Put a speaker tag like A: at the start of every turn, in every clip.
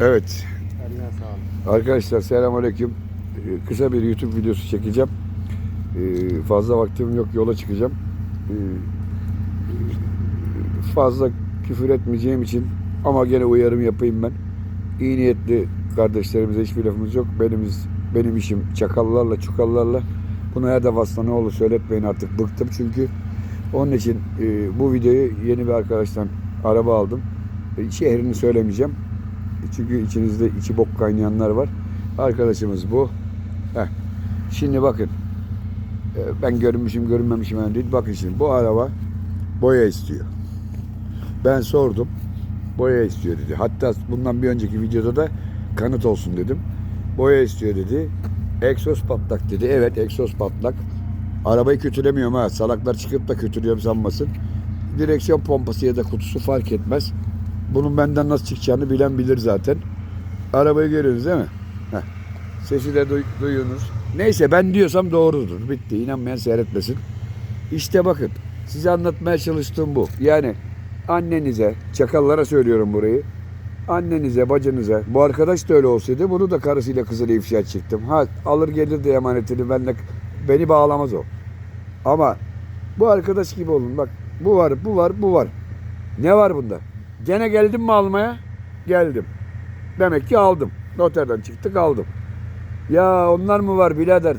A: Evet.
B: Eline sağlık.
A: Arkadaşlar selamünaleyküm. Ee, Kısa bir YouTube videosu çekeceğim. Ee, Fazla vaktim yok yola çıkacağım. Ee, Fazla küfür etmeyeceğim için ama gene uyarım yapayım ben. İyi niyetli kardeşlerimize hiçbir lafımız yok. Benim, benim işim çakallarla çukallarla. Bunu her defasında ne olur söyletmeyin artık bıktım çünkü. Onun için e, bu videoyu yeni bir arkadaştan araba aldım. E, şehrini söylemeyeceğim. Çünkü içinizde içi bok kaynayanlar var. Arkadaşımız bu. Heh. Şimdi bakın. Ee, Ben görünmüşüm görünmemişim önemli değil. Bakın şimdi bu araba boya istiyor. Ben sordum. Boya istiyor dedi. Hatta bundan bir önceki videoda da kanıt olsun dedim. Boya istiyor dedi. Egzoz patlak dedi. Evet egzoz patlak. Arabayı kötülemiyorum ha. Salaklar çıkıp da kötülüyorum sanmasın. Direksiyon pompası ya da kutusu fark etmez. Bunun benden nasıl çıkacağını bilen bilir zaten. Arabayı görüyorsunuz değil mi? Heh. Sesi de duy, duyuyorsunuz. Neyse ben diyorsam doğrudur. Bitti. İnanmayan seyretmesin. İşte bakın. Size anlatmaya çalıştığım bu. Yani annenize, çakallara söylüyorum burayı. Annenize, bacınıza, bu arkadaş da öyle olsaydı bunu da karısıyla kızıyla ifşa çıktım. Ha alır gelir de emanetini benle, beni bağlamaz o. Ama bu arkadaş gibi olun. Bak bu var, bu var, bu var. Ne var bunda? Gene geldim mi almaya? Geldim. Demek ki aldım. Noterden çıktık aldım. Ya onlar mı var birader?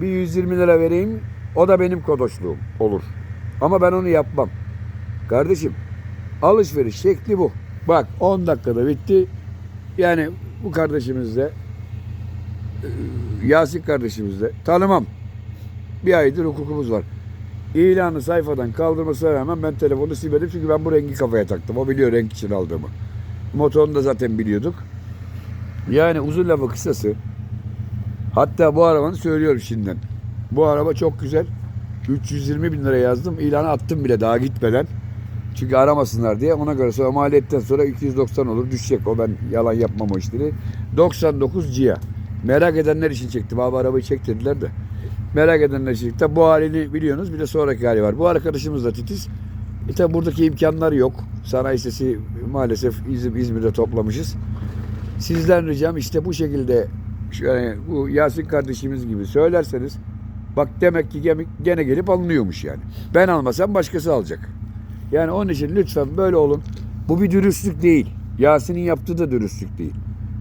A: Bir 120 lira vereyim. O da benim kodoşluğum olur. Ama ben onu yapmam. Kardeşim alışveriş şekli bu. Bak 10 dakikada bitti. Yani bu kardeşimizle e, Yasin kardeşimizle tanımam. Bir aydır hukukumuz var. İlanı sayfadan kaldırmasına rağmen ben telefonu silmedim çünkü ben bu rengi kafaya taktım. O biliyor renk için aldığımı. Motorunu da zaten biliyorduk. Yani uzun lafı kısası. Hatta bu arabanı söylüyorum şimdiden. Bu araba çok güzel. 320 bin lira yazdım. İlanı attım bile daha gitmeden. Çünkü aramasınlar diye. Ona göre sonra maliyetten sonra 290 olur. Düşecek o ben yalan yapmam o işleri. 99 Cia. Merak edenler için çektim. Abi arabayı çek de. Merak edenler için çektim. Bu halini biliyorsunuz. Bir de sonraki hali var. Bu arkadaşımız da titiz. E tabi buradaki imkanlar yok. Sanayi sesi maalesef İzmir, İzmir'de toplamışız. Sizden ricam işte bu şekilde şöyle bu Yasin kardeşimiz gibi söylerseniz bak demek ki gene gelip alınıyormuş yani. Ben almasam başkası alacak. Yani onun için lütfen böyle olun. Bu bir dürüstlük değil. Yasin'in yaptığı da dürüstlük değil.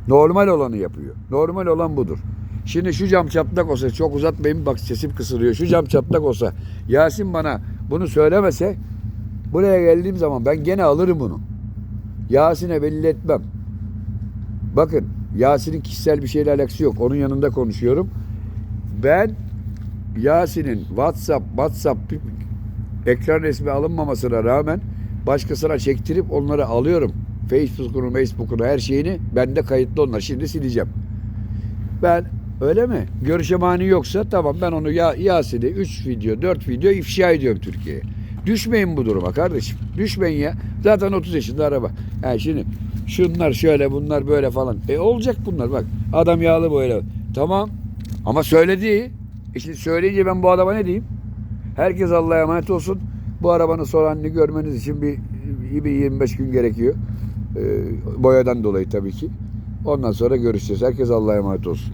A: Normal olanı yapıyor. Normal olan budur. Şimdi şu cam çatlak olsa çok uzatmayayım bak sesim kısılıyor. Şu cam çatlak olsa Yasin bana bunu söylemese buraya geldiğim zaman ben gene alırım bunu. Yasin'e belli etmem. Bakın Yasin'in kişisel bir şeyle alakası yok. Onun yanında konuşuyorum. Ben Yasin'in WhatsApp, WhatsApp ekran resmi alınmamasına rağmen başkasına çektirip onları alıyorum. Facebook'unu, Facebook'unu her şeyini bende kayıtlı onlar. Şimdi sileceğim. Ben öyle mi? Görüşe mani yoksa tamam ben onu ya, Yasin'i 3 video, 4 video ifşa ediyorum Türkiye'ye. Düşmeyin bu duruma kardeşim. Düşmeyin ya. Zaten 30 yaşında araba. Ha şimdi şunlar şöyle bunlar böyle falan. E olacak bunlar bak. Adam yağlı böyle. Tamam. Ama söyledi. E şimdi söyleyince ben bu adama ne diyeyim? Herkes Allah'a emanet olsun. Bu arabanın son halini görmeniz için bir, bir 25 gün gerekiyor. Ee, boyadan dolayı tabii ki. Ondan sonra görüşeceğiz. Herkes Allah'a emanet olsun.